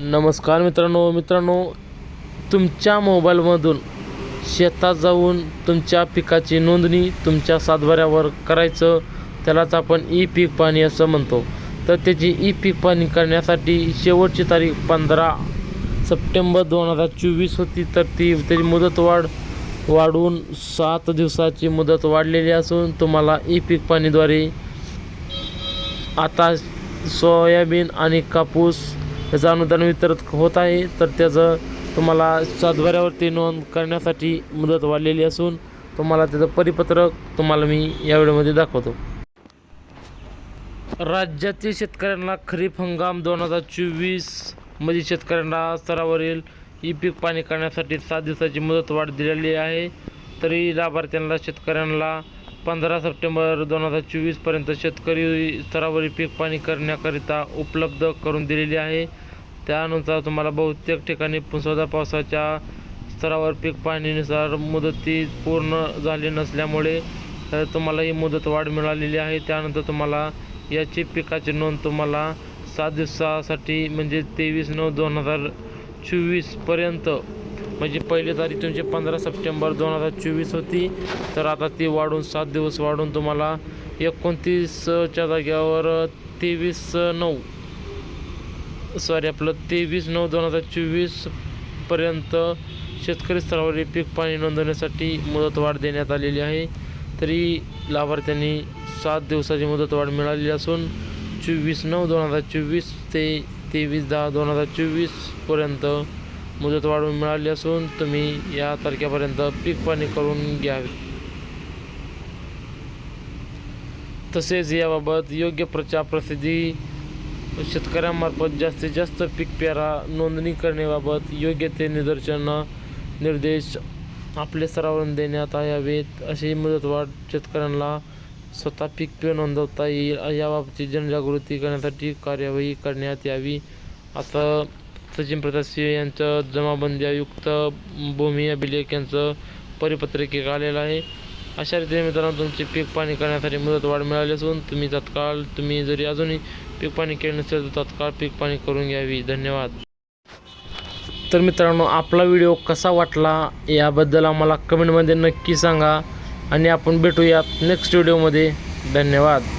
नमस्कार मित्रांनो मित्रांनो तुमच्या मोबाईलमधून शेतात जाऊन तुमच्या पिकाची नोंदणी तुमच्या सातबाऱ्यावर करायचं त्यालाच आपण ई पीक पाणी असं म्हणतो. तर त्याची ई पीक पाणी करण्यासाठी शेवटची तारीख पंधरा सप्टेंबर दोन हजार चोवीस होती तर ती त्याची मुदतवाढ वाढवून सात दिवसाची मुदत वाढलेली असून तुम्हाला ई पीक पाणीद्वारे आता सोयाबीन आणि कापूस त्याचं अनुदान वितरित होत आहे. तर त्याचं तुम्हाला सातबाऱ्यावरती नोंद करण्यासाठी मुदत वाढलेली असून तुम्हाला त्याचं परिपत्रक तुम्हाला मी या व्हिडिओमध्ये दाखवतो. राज्यातील शेतकऱ्यांना खरीप हंगाम दोन हजार चोवीसमध्ये शेतकऱ्यांना स्तरावरील ई पीक पाणी करण्यासाठी सात दिवसाची मुदतवाढ दिलेली आहे. तरी लाभार्थ्यांना शेतकऱ्यांना पंधरा सप्टेंबर दोन हजार चोवीसपर्यंत शेतकरी स्तरावरील पीक पाणी करण्याकरिता उपलब्ध करून दिलेली आहे. त्यानुसार तुम्हाला बहुतेक ठिकाणी पुसदा पावसाच्या स्तरावर पीक पाणीनुसार मुदती पूर्ण झाली नसल्यामुळे तुम्हाला ही मुदत वाढ मिळालेली आहे. त्यानंतर तुम्हाला याची पिकाची नोंद तुम्हाला सात दिवसासाठी म्हणजे तेवीस नऊ दोन हजार चोवीसपर्यंत म्हणजे पहिली तारीख तुमची पंधरा सप्टेंबर दोन हजार चोवीस होती. तर आता ती वाढून सात दिवस वाढून तुम्हाला एकोणतीसच्या जाग्यावर तेवीस नऊ सॉरी आपलं तेवीस नऊ दोन हजार चोवीसपर्यंत शेतकरी स्तरावरील पीक पाणी नोंदवण्यासाठी मुदतवाढ देण्यात आलेली आहे. तरी लाभार्थ्यांनी सात दिवसाची मुदतवाढ मिळालेली असून चोवीस नऊ दोन हजार चोवीस ते तेवीस दहा दोन हजार चोवीसपर्यंत मुदत वाढवून मिळाली असून तुम्ही या तारखेपर्यंत पीक पाणी करून घ्यावे तसेच याबाबत योग्य प्रचार प्रसिद्धी शेतकऱ्यांमार्फत जास्तीत जास्त पीक पेरा नोंदणी करण्याबाबत योग्य ते निदर्शनं निर्देश आपले सरावरून देण्यात यावेत अशी मुदतवाढ शेतकऱ्यांना स्वतः पीक पे नोंदवता येईल याबाबतची जनजागृती करण्यासाठी कार्यवाही करण्यात यावी. आता सचिन प्रताप सिंह यांचं जमाबंदी आयुक्त भूमी अभिलेख यांचं परिपत्रक एक आलेलं आहे. अशा रीतीने मित्रांनो तुमचे पीक पाणी करण्यासाठी मुदत वाढ मिळाली असून तुम्ही तत्काळ तुम्ही जरी अजूनही पीक पाणी केले नसेल तर तत्काळ पीक पाणी करून घ्यावी. धन्यवाद. तर मित्रांनो आपला व्हिडिओ कसा वाटला याबद्दल आम्हाला कमेंटमध्ये नक्की सांगा आणि आपण भेटूयात नेक्स्ट व्हिडिओमध्ये. धन्यवाद.